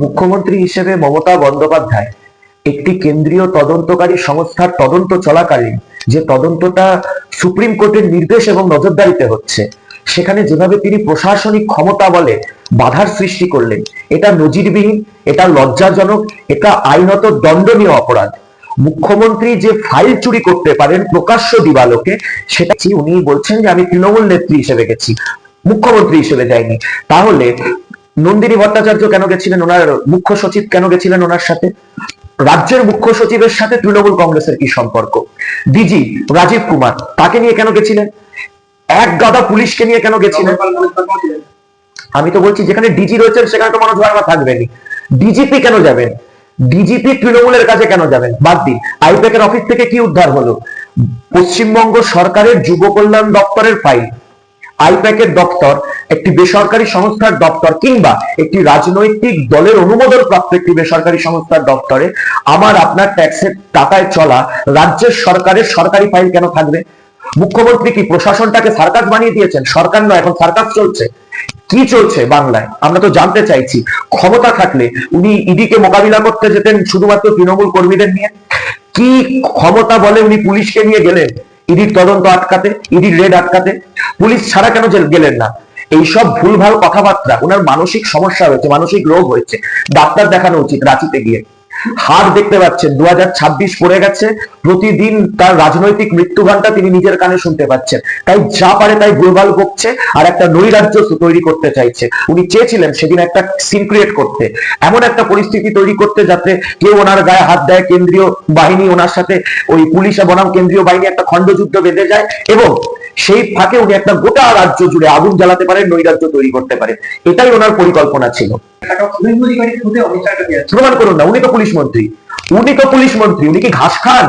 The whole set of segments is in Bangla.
মুখ্যমন্ত্রী হিসেবে মমতা বন্দ্যোপাধ্যায়, একটি কেন্দ্রীয় তদন্তকারী সংস্থার তদন্ত চলাকালীন যে তদন্তটা সুপ্রিম কোর্টের নির্দেশ এবং নজরদারিতে হচ্ছে, সেখানে যেভাবে তিনি প্রশাসনিক ক্ষমতা বলে বাধার সৃষ্টি করলেন, এটা নজিরবিহীন, এটা লজ্জাজনক, এটা আইনত দণ্ডনীয় অপরাধ। মুখ্যমন্ত্রী যে ফাইল চুরি করতে পারেন প্রকাশ্য দিবালোকে, সেটা উনি বলছেন যে আমি তৃণমূল নেত্রী হিসেবে গেছি, মুখ্যমন্ত্রী হিসেবে যাইনি। তাহলে নন্দিনী ভট্টাচার্য কেন গেছিলেন? ওনার মুখ্য সচিব কেন গেছিলেন ওনার সাথে? রাজ্যের মুখ্য সচিবের সাথে তৃণমূল কংগ্রেসের কি সম্পর্ক? ডিজি রাজীব কুমার, তাকে নিয়ে কেন গেছিলেন? এক গাদা পুলিশকে নিয়ে কেন গেছিলেন? আমি তো বলছি, যেখানে ডিজি রয়েছেন, সেখানে তো মনোজ ভার্মা থাকবেনই। ডিজিপি কেন যাবেন? ডিজিপি তৃণমূলের কাছে কেন যাবেন? বাদ দিন। আইপ্যাকের অফিস থেকে কি উদ্ধার হলো? পশ্চিমবঙ্গ সরকারের যুব কল্যাণ দপ্তরের ফাইল। আইপ্যাকের দপ্তর একটি বেসরকারি সংস্থার দপ্তর কিংবা একটি রাজনৈতিক দলের অনুমোদন প্রাপ্ত একটি বেসরকারি সংস্থার দপ্তরে আমার আপনার ট্যাক্সের টাকায় চলা রাজ্যের সরকারের সরকারি ফাইল কেন থাকবে? মুখ্যমন্ত্রী কি প্রশাসনটাকে সার্কাস বানিয়ে দিয়েছেন? সরকার নয়, এখন সার্কাস চলছে। কি চলছে বাংলায়? আমরা তো জানতে চাইছি, ক্ষমতা থাকলে উনি ইডিকে মোকাবিলা করতে যেতেন শুধুমাত্র তৃণমূল কর্মীদের নিয়ে? কি ক্ষমতা বলে উনি পুলিশকে নিয়ে গেলেন? ইডির তদন্ত আটকাতে, ইডির রেড আটকাতে? পুলিশ ছাড়া কেন গেলেন না? এইসব ভুলভাল কথাবার্তা, ওনার মানসিক সমস্যা হয়েছে, মানসিক রোগ হয়েছে। ডাক্তার দেখানো উচিত রাঁচিতে গিয়ে। হার দেখতে পাচ্ছেন দু পড়ে গেছে, প্রতিদিন তার রাজনৈতিক মৃত্যু ঘণ্টা তিনি নিজের কানে শুনতে পাচ্ছেন। তাই যা পারে তাই ভুলভাল বকছে আর একটা নৈরাজ্য তৈরি করতে চাইছে। উনি চেয়েছিলেন সেদিন একটা সিন ক্রিয়েট করতে। এমন একটা পরিস্থিতি তৈরি করতে যাতে কেউ ওনার গায়ে হাত দেয়, কেন্দ্রীয় বাহিনী ওনার সাথে ওই পুলিশ বনাম কেন্দ্রীয় বাহিনী একটা খণ্ডযুদ্ধ বেঁধে যায় এবং সেই ফাঁকে উনি একটা গোটা রাজ্য জুড়ে আগুন জ্বালাতে পারেন, নৈরাজ্য তৈরি করতে পারেন। এটাই ওনার পরিকল্পনা ছিল। প্রমাণ করুন না, উনি তো পুলিশ মন্ত্রী। উনি তো পুলিশ মন্ত্রী, উনি কি ঘাস খান?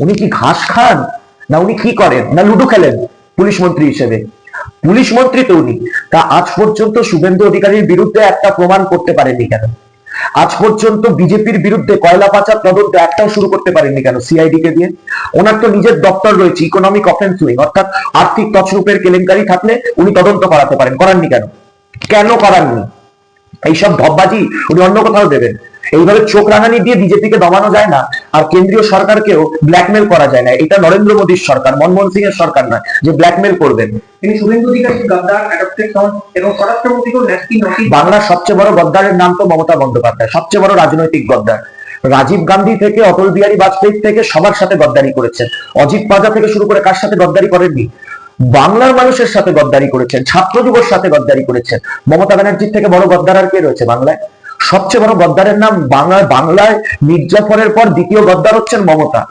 উনি কি ঘাস খান? না উনি কি করেন? না লুডো খেলেন পুলিশ মন্ত্রী হিসেবে? পুলিশ মন্ত্রী তো উনি। তা আজ পর্যন্ত শুভেন্দু অধিকারীর বিরুদ্ধে একটা প্রমাণ করতে পারেননি কেন? আজ পর্যন্ত বিজেপির বিরুদ্ধে কয়লা পাচার তদন্ত একটাও শুরু করতে পারেননি কেন? সিআইডি কে দিয়ে? ওনার তো নিজের দপ্তর রয়েছে ইকোনমিক অফেন্স উইং অর্থাৎ আর্থিক তছরূপের কেলেঙ্কারি থাকলে উনি তদন্ত করাতে পারেন। করাননি কেন? কেন করাননি? এইসব ধব্বাজি উনি অন্য কোথাও দেবেন। এইভাবে চোখ রাঙানি দিয়ে বিজেপিকে দমানো যায় না আর কেন্দ্রীয় সরকারকেও ব্ল্যাকমেল করা যায় না। এটা নরেন্দ্র মোদীর সরকার মনমোহন সিং এর সরকার নয় যে ব্ল্যাকমেল করবেন। তিনি শুভেন্দু অধিকারী গাদ্দার অ্যাডপ্টেড সন এবং স্বরাষ্ট্রমন্ত্রীকেও বাংলার সবচেয়ে বড় গদ্দারের নাম তো মমতা বন্দ্যোপাধ্যায় সবচেয়ে বড় রাজনৈতিক গদ্দার। রাজীব গান্ধী থেকে অটল বিহারী বাজপেয়ী থেকে সবার সাথে গদ্দারি করেছেন। অজিত পাজা থেকে শুরু করে কার সাথে গদ্দারি করেননি? বাংলার মানুষের সাথে গদ্দারি করেছেন ছাত্র যুবর সাথে গদ্দারি করেছেন। মমতা ব্যানার্জির থেকে বড় গদ্দার আর কে রয়েছে বাংলায়? সবচেয়ে বড় গদ্দারের নাম বাংলায় বাংলায় মির্জাফরের পর দ্বিতীয় গদ্দার হচ্ছেন মমতা।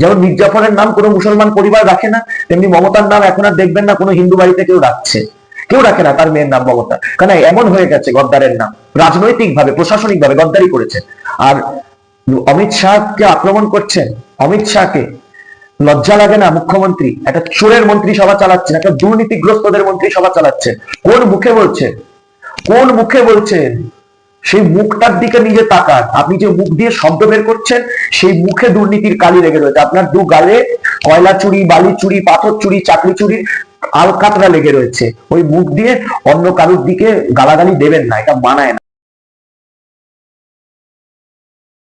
যেমন মির্জাফরের নাম কোনো মুসলমান পরিবার রাখে না, তেমনি মমতার নাম এখন আর দেখবেন না কোনো হিন্দু বাড়িতে কেউ রাখছে। কেউ রাখে না তার মেয়ের নাম মমতা। কারণ এমন হয়ে গেছে গদ্দারের নাম। রাজনৈতিক ভাবে প্রশাসনিক ভাবে গদ্দারি করেছে। আর অমিত শাহকে আক্রমণ করছেন অমিত শাহকে। লজ্জা লাগে না মুখ্যমন্ত্রী। একটা চোরের মন্ত্রী সভা চালাচ্ছেন, একটা দুর্নীতিগ্রস্তদের মন্ত্রী সভা চালাচ্ছেন কোন মুখে বলছে? কোন মুখে বলছেন সেই মুখটার দিকে নিজে তাকান। আপনি যে মুখ দিয়ে শব্দ বের করছেন, সেই মুখে দুর্নীতির কালি লেগে রয়েছে। আপনার দু গালে কয়লা চুরি, বালি চুরি, পাথর চুরি, চাকরি চুরি, আলকাতরা লেগে রয়েছে। ওই মুখ দিয়ে অন্য কারুর দিকে গালাগালি দেবেন না, এটা মানায় না।